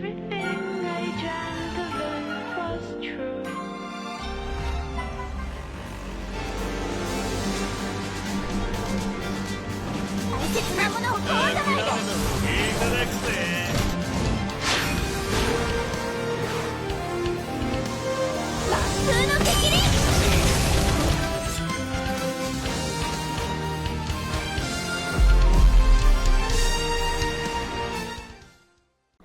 切なものを壊さないで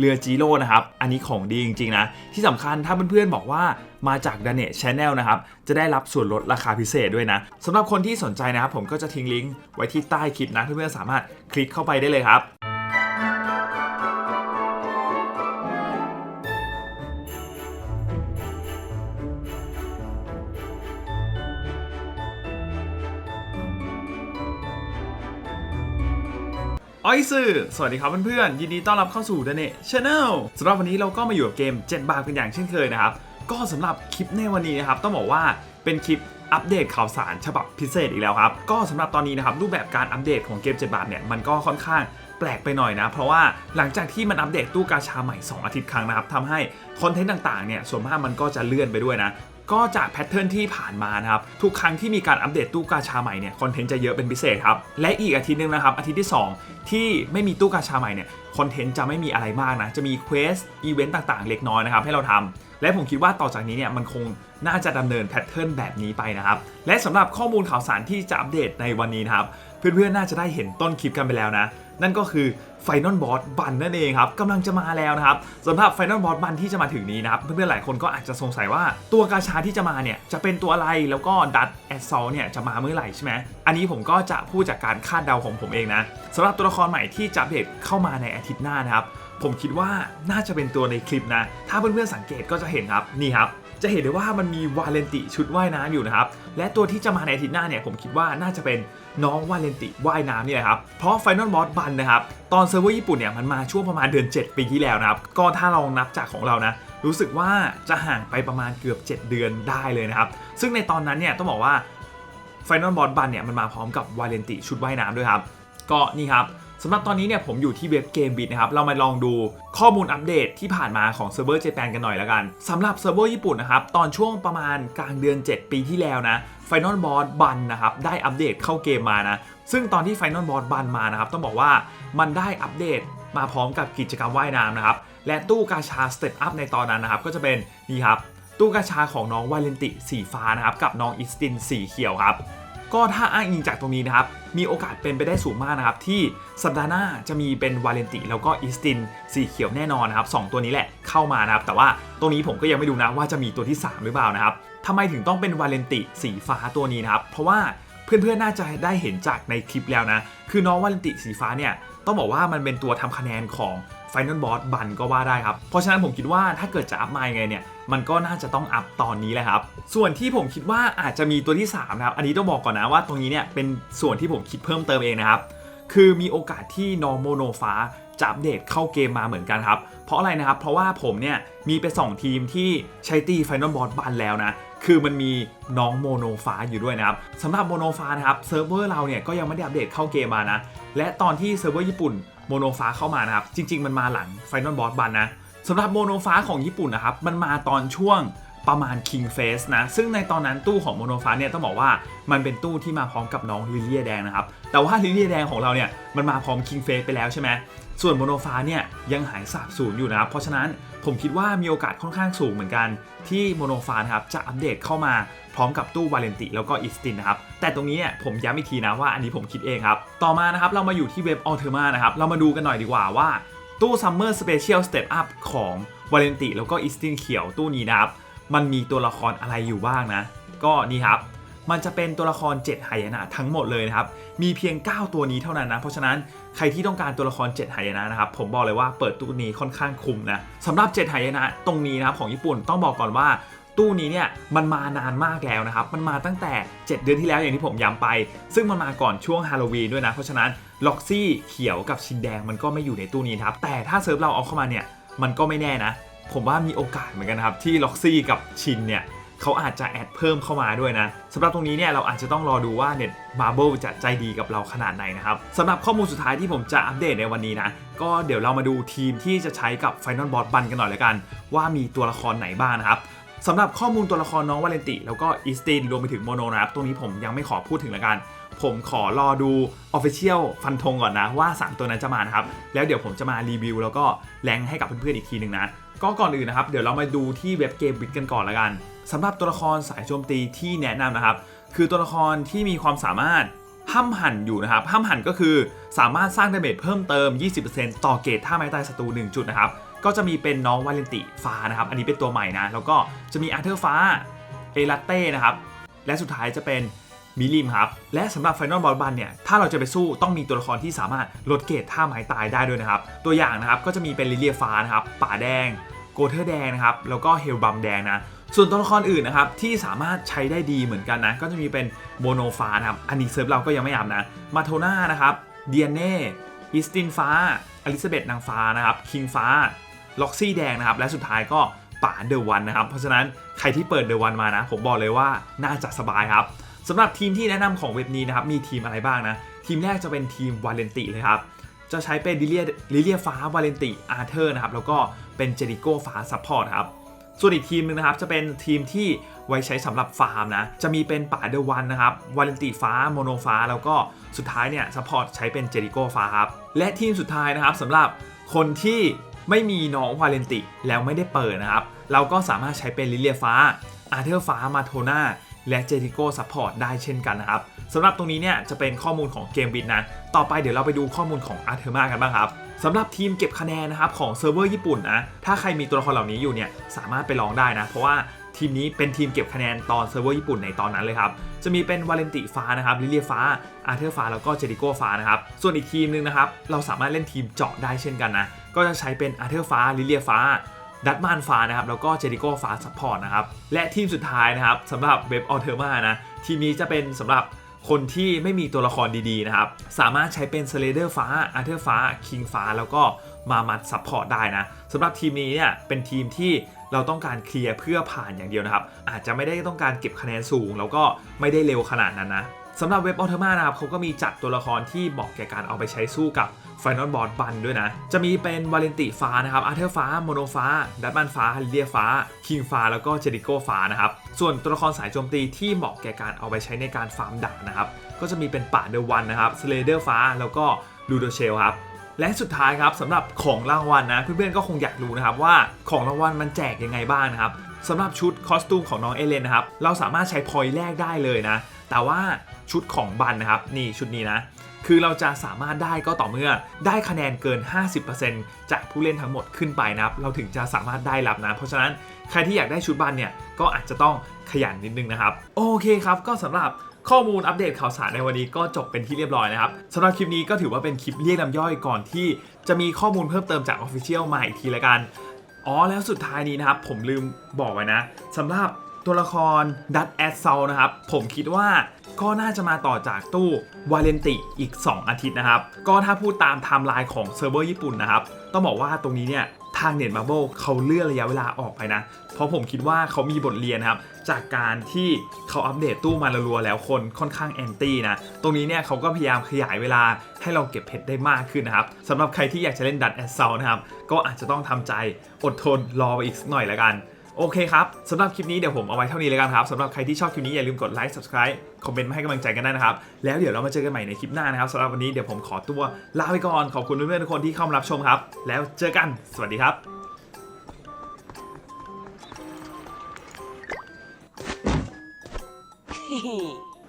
เรือจีโร่นะครับ อันนี้ของดีจริงๆนะ ที่สำคัญถ้าเพื่อนๆบอกว่ามาจากดันเน c ช n แนลนะครับ จะได้รับส่วนลดราคาพิเศษด้วยนะสำหรับคนที่สนใจนะครับ ผมก็จะทิ้งลิงก์ไว้ที่ใต้คลิปนะเพื่อนๆสามารถคลิกเข้าไปได้เลยครับ ออยสื่อสวัสดีครับเพื่อนๆ ยินดีต้อนรับเข้าสู่ The Net Channel สำหรับวันนี้เราก็มาอยู่กับเกม 7 บาทเป็นอย่างเช่นเคยนะครับ ก็สำหรับคลิปในวันนี้นะครับ ต้องบอกว่าเป็นคลิปอัปเดตข่าวสารฉบับพิเศษอีกแล้วครับ ก็สำหรับตอนนี้นะครับ รูปแบบการอัปเดตของเกม 7 บาทเนี่ยมันก็ค่อนข้างแปลกไปหน่อยนะ เพราะว่าหลังจากที่มันอัปเดตตู้กาชาใหม่ 2 อาทิตย์ครั้งนะครับทำให้คอนเทนต์ต่างๆเนี่ยส่วนมากมันก็จะเลื่อนไปด้วยนะ ก็จากแพทเทิร์นที่ผ่านมานะครับ ทุกครั้งที่มีการอัปเดตตู้กาชาใหม่เนี่ยคอนเทนต์จะเยอะเป็นพิเศษครับ และอีกอาทิตย์หนึงนะครับ อาทิตย์ที่ 2 ที่ไม่มีตู้กาชาใหม่เนี่ยคอนเทนต์จะไม่มีอะไรมากนะ จะมีเควสอีเวนต์ต่างๆ เล็กน้อยนะครับให้เราทำและผมคิดว่าต่อจากนี้เนี่ยมันคงน่าจะดำเนินแพทเทิร์นแบบนี้ไปนะครับ และสำหรับข้อมูลข่าวสารที่จะอัปเดตในวันนี้นะครับเพื่อนๆน่าจะได้เห็นต้นคลิปกันไปแล้วนะ นั่นก็คือ Final Boss บันนั่นเองครับกำลังจะมาแล้วนะครับสำหรับ Final Boss บันที่จะมาถึงนี้นะครับ เพื่อนๆหลายคนก็อาจจะสงสัยว่าตัวกาชาที่จะมาเนี่ยจะเป็นตัวอะไรแล้วก็ดัตแอสซอลเนี่ยจะมาเมื่อไหร่ใช่ไหมอันนี้ผมก็จะพูดจากการคาดเดาของผมเองนะสำหรับตัวละครใหม่ที่จะอัปเดเข้ามาในอาทิตย์หน้านะครับผมคิดว่าน่าจะเป็นตัวในคลิปนะ ถ้าเพื่อนๆสังเกตก็จะเห็นครับนี่ครับ จะเห็นได้ว่ามันมีวาเลนติชุดว่ายน้ำอยู่นะครับ และตัวที่จะมาในอาทิตย์หน้าเนี่ยผมคิดว่าน่าจะเป็นน้องวาเลนติว่ายน้ำนี่แหละครับ เพราะ Final Boss บันนะครับ ตอนเซิร์ฟเวอร์ญี่ปุ่นเนี่ยมันมาช่วงประมาณเดือน 7 ปีที่แล้วนะครับ ก็ถ้าเรานับจากของเรานะรู้สึกว่าจะห่างไปประมาณเกือบ 7 เดือนได้เลยนะครับ ซึ่งในตอนนั้นเนี่ยต้องบอกว่า Final Boss บันเนี่ยมันมาพร้อมกับวาเลนติชุดว่ายน้ำด้วยครับ ก็นี่ครับ สำหรับตอนนี้เนี่ยผมอยู่ที่เว็บเกมบิ t นะครับเรามาลองดูข้อมูลอัปเดตที่ผ่านมาของเซิร์ฟเวอร์เจแปนกันหน่อยละกันสำหรับเซิร์ฟเวอร์ญี่ปุ่นนะครับตอนช่วงประมาณกลางเดือน 7 ปีที่แล้วนะ Final Boss บันนะครับได้อัปเดตเข้าเกมมานะซึ่งตอนที่ Final Boss บันมานะครับต้องบอกว่ามันได้อัปเดตมาพร้อมกับกิจกรรมว่ายน้ำนะครับและตู้กาชาสเต p อัพในตอนนั้นนะครับก็จะเป็นนี่ครับตู้กาชาของน้องวาเลนติสีฟ้านะครับกับน้องอิสตินสีเขียวครับ ก็ถ้าอ้างอิงจากตรงนี้นะครับ มีโอกาสเป็นไปได้สูงมากนะครับ ที่สัปดาห์หน้าจะมีเป็นวาเลนติ แล้วก็อิสตินสีเขียวแน่นอนนะครับสองตัวนี้แหละเข้ามานะครับ แต่ว่าตรงนี้ผมก็ยังไม่ดูนะว่าจะมีตัวที่ 3 หรือเปล่านะครับทำไมถึงต้องเป็นวาเลนติสีฟ้าตัวนี้นะครับ เพราะว่า เพื่อนๆน่าจะได้เห็นจากในคลิปแล้วนะ คือน้องวาเลนติสีฟ้าเนี่ยต้องบอกว่ามันเป็นตัวทำคะแนนของ Final Boss บันก็ว่าได้ครับ เพราะฉะนั้นผมคิดว่าถ้าเกิดจะอัพมายังไงเนี่ย มันก็น่าจะต้องอัพตอนนี้แหละครับ ส่วนที่ผมคิดว่าอาจจะมีตัวที่ 3 นะครับ อันนี้ต้องบอกก่อนนะว่าตรงนี้เนี่ยเป็นส่วนที่ผมคิดเพิ่มเติมเองนะครับ คือมีโอกาสที่น้องโมโนฟ้า จะอัปเดตเข้าเกมมาเหมือนกันครับ เพราะอะไรนะครับ เพราะว่าผมเนี่ยมีไปสองทีมที่ใช้ตี Final Boss บันแล้วนะคือมันมีน้องโมโนฟ้าอยู่ด้วยนะครับสำหรับโมโนฟ้านะครับเซิร์ฟเวอร์เราเนี่ยก็ยังไม่ได้อัปเดตเข้าเกมมานะ และตอนที่เซิร์ฟเวอร์ญี่ปุ่นโมโนฟ้าเข้ามานะครับ จริง ๆ มันมาหลัง Final Boss บันนะสำหรับโมโนฟ้าของญี่ปุ่นนะครับ มันมาตอนช่วงประมาณ King Face นะ ซึ่งในตอนนั้นตู้ของโมโนฟ้าเนี่ยต้องบอกว่ามันเป็นตู้ที่มาพร้อมกับน้องลิเลียแดงนะครับ แต่ว่าลิเลียแดงของเราเนี่ยมันมาพร้อม King Face ไปแล้วใช่ไหม ส่วนโมโนฟ้าเนี่ยยังหายสาบสูญอยู่นะครับ เพราะฉะนั้นผมคิดว่ามีโอกาสค่อนข้างสูงเหมือนกัน ที่โมโนฟ้านะครับจะอัปเดตเข้ามาพร้อมกับตู้วาเลนติแล้วก็อิสตินนะครับ แต่ตรงนี้เนี่ยผมย้ำอีกทีนะว่าอันนี้ผมคิดเองครับ ต่อมานะครับเรามาอยู่ที่เว็บ a l t e r m a นะครับ เรามาดูกันหน่อยดีกว่าว่าตู้ Summer Special Step Up ของวาเลนติแล้วก็อิสตินเขียวตู้นี้นะครับ มันมีตัวละครอะไรอยู่บ้างนะ ก็นี่ครับ มันจะเป็นตัวละคร 7 หายนะทั้งหมดเลยนะครับ มีเพียง 9 ตัวนี้เท่านั้นนะ เพราะฉะนั้นใครที่ต้องการตัวละคร 7 หายนะนะครับ ผมบอกเลยว่าเปิดตู้นี้ค่อนข้างคุ้มนะสำหรับ 7 หายนะตรงนี้นะครับของญี่ปุ่นต้องบอกก่อนว่าตู้นี้เนี่ยมันมานานมากแล้วนะครับ มันมาตั้งแต่ 7 เดือนที่แล้วอย่างที่ผมย้ำไป ซึ่งมันมาก่อนช่วงฮาโลวีนด้วยนะ เพราะฉะนั้นล็อกซี่เขียวกับชินแดงมันก็ไม่อยู่ในตู้นี้นครับ แต่ถ้าเซิร์ฟเราเอาเข้ามาเนี่ยมันก็ไม่แน่นะ ผมว่ามีโอกาสเหมือนกันครับที่ล็อกซี่กับชินเนี่ย เขาอาจจะแอดเพิ่มเข้ามาด้วยนะสำหรับตรงนี้เนี่ยเราอาจจะต้องรอดูว่าเน็ตมาร์เบลจะใจดีกับเราขนาดไหนนะครับสำหรับข้อมูลสุดท้ายที่ผมจะอัปเดตในวันนี้นะก็เดี๋ยวเรามาดูทีมที่จะใช้กับ Final Boss บันกันหน่อยเลยกัน ว่ามีตัวละครไหนบ้างนะครับสำหรับข้อมูลตัวละครน้องวาเลนติ แล้วก็อีสตินรวมไปถึงโมโนนะครับตรงนี้ผมยังไม่ขอพูดถึงละกัน ผมขอรอดู Official ฟันธงก่อนนะว่า 3 ตัวนั้นจะมานะครับแล้วเดี๋ยวผมจะมารีวิว แล้วก็แรงให้กับเพื่อนๆอีกทีหนึ่งนะก็ก่อนอื่นนะครับเดี๋ยวเรามาดูที่เว็บเกมบิทกันก่อนละกันสำหรับตัวละครสายโจมตีที่แนะนำนะครับ คือตัวละครที่มีความสามารถห้ามหันอยู่นะครับห้ามหันก็คือสามารถสร้างดาเมจเพิ่มเติม 20%ต่อเกรดท่าไม้ตายศัตรู1จุดนะครับ ก็จะมีเป็นน้องวาเลนติฟ้านะครับ อันนี้เป็นตัวใหม่นะ แล้วก็จะมีอาร์เธอร์ฟ้า เอลัตเต้นะครับ และสุดท้ายจะเป็นมิลิมครับ และสำหรับ Final Boss บันเนี่ย ถ้าเราจะไปสู้ต้องมีตัวละครที่สามารถลดเกรดท่าไม้ตายได้ด้วยนะครับ ตัวอย่างนะครับก็จะมีเป็นลิเลียฟ้านะครับ ป่าแดง โกเทอร์แดงนะครับ แล้วก็เฮลบัมแดงนะ ส่วนตัวละครอื่นนะครับที่สามารถใช้ได้ดีเหมือนกันนะ ก็จะมีเป็นโมโนฟ้านะครับอันนี้เซิร์ฟเราก็ยังไม่อัพนะมาโทน่านะครับเดียเน่อิสตินฟ้าอลิซาเบธนางฟ้านะครับคิงฟ้าล็อกซี่แดงนะครับและสุดท้ายก็ป่าเดอะวันนะครับเพราะฉะนั้นใครที่เปิดเดอะวันมานะ ผมบอกเลยว่าน่าจะสบายครับสำหรับทีมที่แนะนำของเว็บนี้นะครับมีทีมอะไรบ้างนะ ทีมแรกจะเป็นทีมวาเลนติเลยครับจะใช้เป็นลิเลียลิเลียฟ้าวาเลนติอาร์เธอร์นะครับแล้วก็เป็นเจริโกฟ้าซัพพอร์ตครับ ส่วนอีกทีมหนึงนะครับจะเป็นทีมที่ไว้ใช้สำหรับฟาร์มนะจะมีเป็นป่าเดอะวันนะครับวาเลนติฟ้าโมโนฟ้า แล้วก็สุดท้ายเนี่ยซัพพอร์ตใช้เป็นเจริโกฟ้าครับและทีมสุดท้ายนะครับสำหรับคนที่ไม่มีน้องวาเลนติแล้วไม่ได้เปิดนะครับ เราก็สามารถใช้เป็นลิเลียฟ้า อาร์เธอร์ฟ้ามาโทนาและเจริโกซัพพอร์ตได้เช่นกันนะครับสำหรับตรงนี้เนี่ยจะเป็นข้อมูลของเกมบิดนะ ต่อไปเดี๋ยวเราไปดูข้อมูลของอาร์เทอร์มากันบ้างครับ สำหรับทีมเก็บคะแนนนะครับของเซิร์ฟเวอร์ญี่ปุ่นนะถ้าใครมีตัวละครเหล่านี้อยู่เนี่ยสามารถไปลองได้นะ เพราะว่าทีมนี้เป็นทีมเก็บคะแนนตอนเซิร์ฟเวอร์ญี่ปุ่นในตอนนั้นเลยครับ จะมีเป็นวาเลนติฟ้านะครับลิเลียฟ้า อาร์เธอร์ฟ้า แล้วก็เจริโกฟ้านะครับ ส่วนอีกทีมหนึงนะครับ เราสามารถเล่นทีมเจาะได้เช่นกันนะ ก็จะใช้เป็นอาร์เธอร์ฟ้าลิเลียฟ้า ดัตมานฟ้านะครับ แล้วก็เจริโกฟ้าซัพพอร์ตนะครับ และทีมสุดท้ายนะครับสำหรับเว็บออเทอร์มานะ ทีมนี้จะเป็นสำหรับ คนที่ไม่มีตัวละครดีๆนะครับ สามารถใช้เป็นสเลเดอร์ฟ้าอาร์เธอร์ฟ้าคิงฟ้า แล้วก็มามัดซัพพอร์ตได้นะสำหรับทีมนี้เนี่ยเป็นทีมที่เราต้องการเคลียร์เพื่อผ่านอย่างเดียวนะครับ อาจจะไม่ได้ต้องการเก็บคะแนนสูง แล้วก็ไม่ได้เร็วขนาดนั้นนะสำหรับเว็บออเทอร์มานะครับเขาก็มีจัดตัวละครที่เหมาะแก่การเอาไปใช้สู้กับ Final b o s s บันด้วยนะ จะมีเป็นวาเลนติฟ้านะครับอาร์เธอร์ฟ้าโมโนฟ้าดัตบันฟ้าลิเลียฟ้า คิงฟ้าแล้วก็เจริโกฟ้านะครับส่วนตัวละครสายโจมตีที่เหมาะแก่การเอาไปใช้ในการฟาร์มดานนะครับก็จะมีเป็นป่าเดอะวันนะครับสเลเดอร์ฟ้าแล้วก็ลูโดเชลครับและสุดท้ายครับสำหรับของรางวัลนะเพื่อนๆก็คงอยากรู้นะครับว่าของรางวัลมันแจกยังไงบ้างนะครับสำหรับชุดคอสตูมของน้องเอเลนนะครับเราสามารถใช้พอยแรกได้เลยนะแต่ว่าชุดของบันนะครับนี่ชุดนี้นะ คือเราจะสามารถได้ก็ต่อเมื่อได้คะแนนเกิน 50%จากผู้เล่นทั้งหมดขึ้นไปนะครับ เราถึงจะสามารถได้รับนะ เพราะฉะนั้นใครที่อยากได้ชุดบันเนี่ย ก็อาจจะต้องขยันนิดนึงนะครับ โอเคครับ ก็สำหรับข้อมูลอัปเดตข่าวสารในวันนี้ก็จบเป็นที่เรียบร้อยนะครับสำหรับคลิปนี้ก็ถือว่าเป็นคลิปเรียกน้ำย่อยก่อนที่จะมีข้อมูลเพิ่มเติมจาก Official มาอีกทีละกันอ๋อแล้วสุดท้ายนี้นะครับ ผมลืมบอกไว้นะสำหรับตัวละครดัตแอดเซลนะครับ ผมคิดว่า ก็น่าจะมาต่อจากตู้วาเลนติอีก 2 อาทิตย์นะครับ ก็ถ้าพูดตามไทม์ไลน์ของเซิร์ฟเวอร์ญี่ปุ่นนะครับ ต้องบอกว่าตรงนี้เนี่ยทางเน็ตมาเบิลเขาเลื่อนระยะเวลาออกไปนะ เพราะผมคิดว่าเขามีบทเรียนนะครับ จากการที่เขาอัปเดตตู้มารัวแล้วคนค่อนข้างแอนตี้นะ ตรงนี้เนี่ยเขาก็พยายามขยายเวลาให้เราเก็บเพชรได้มากขึ้นนะครับสำหรับใครที่อยากจะเล่นดัตแอสเซลนะครับ ก็อาจจะต้องทำใจอดทนรอไปอีกสักหน่อยละกัน โอเคครับสำหรับคลิปนี้เดี๋ยวผมเอาไว้เท่านี้เลยกันครับสำหรับใครที่ชอบคลิปนี้อย่าลืมกดไลค์ subscribe คอมเมนต์มาให้กำลังใจกันได้นะครับ แล้วเดี๋ยวเรามาเจอกันใหม่ในคลิปหน้านะครับสำหรับวันนี้เดี๋ยวผมขอตัวลาไปก่อนขอบคุณเพื่อนๆทุกคนที่เข้ามารับชมครับ แล้วเจอกันสวัสดีครับ嘿嘿